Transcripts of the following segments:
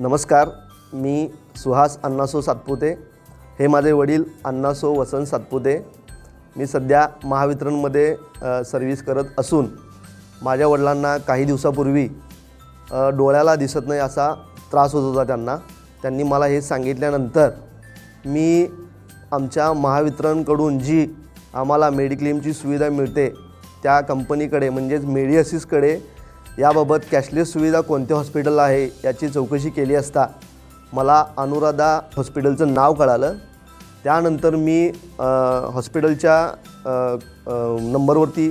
नमस्कार मी सुहास अण्णासो सातपुते. हे माझे वडील अण्णासो वसंत सातपुते. मी सध्या महावितरणमध्ये सर्व्हिस करत असून माझ्या वडिलांना काही दिवसापूर्वी डोळ्याला दिसत नाही असा त्रास होत होता त्यांना. त्यांनी मला हे सांगितल्यानंतर मी आमच्या महावितरणकडून जी आम्हाला मेडिक्लेमची सुविधा मिळते त्या कंपनीकडे म्हणजेच मेडिअसिसकडे याबाबत कॅशलेस सुविधा कोणत्या हॉस्पिटल आहे याची चौकशी केली असता मला अनुराधा हॉस्पिटलचं नाव कळालं. त्यानंतर मी हॉस्पिटलच्या नंबरवरती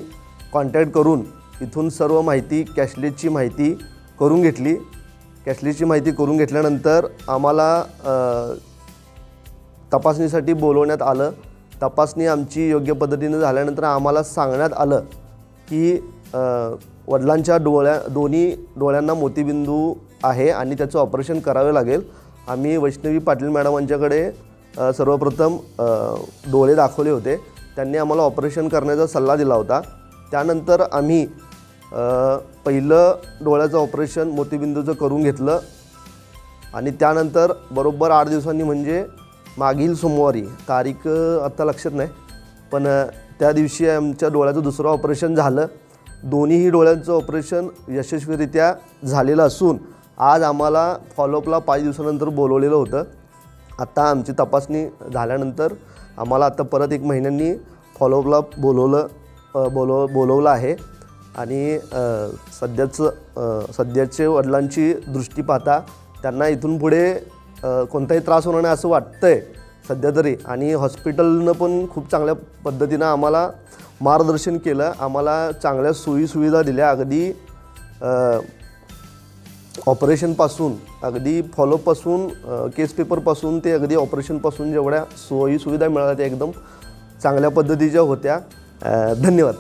कॉन्टॅक्ट करून इथून सर्व माहिती कॅशलेसची माहिती करून घेतली. कॅशलेसची माहिती करून घेतल्यानंतर आम्हाला तपासणीसाठी बोलवण्यात आलं. तपासणी आमची योग्य पद्धतीनं झाल्यानंतर आम्हाला सांगण्यात आलं की वडिलांच्या डोळ्या दोन्ही डोळ्यांना मोतीबिंदू आहे आणि त्याचं ऑपरेशन करावे लागेल. आम्ही वैष्णवी पाटील मॅडमांच्याकडे सर्वप्रथम डोळे दाखवले होते. त्यांनी आम्हाला ऑपरेशन करण्याचा सल्ला दिला होता. त्यानंतर आम्ही पहिलं डोळ्याचं ऑपरेशन मोतीबिंदूचं करून घेतलं. आणि त्यानंतर बरोबर आठ दिवसांनी म्हणजे मागील सोमवारी तारीख आत्ता लक्षात नाही पण त्या दिवशी आमच्या डोळ्याचं दुसरं ऑपरेशन झालं. दोन्हीही डोळ्यांचं ऑपरेशन यशस्वीरित्या झालेलं असून आज आम्हाला फॉलोअपला पाच दिवसानंतर बोलवलेलं होतं. आत्ता आमची तपासणी झाल्यानंतर आम्हाला आता परत एक महिन्यांनी फॉलोअपला बोलवलं बोलव बोलवलं आहे. आणि सध्याचं सध्याचे वडिलांची दृष्टी पाहता त्यांना इथून पुढे कोणताही त्रास होणार नाही असं वाटतं आहे सध्या तरी. आणि हॉस्पिटलनं पण खूप चांगल्या पद्धतीनं आम्हाला मार्गदर्शन केलं आम्हाला चांगल्या सोयीसुविधा दिल्या. अगदी ऑपरेशनपासून अगदी फॉलोअपपासून केस पेपरपासून ते अगदी ऑपरेशनपासून जेवढ्या सोयी सुविधा मिळाल्या त्या एकदम चांगल्या पद्धतीच्या होत्या. धन्यवाद.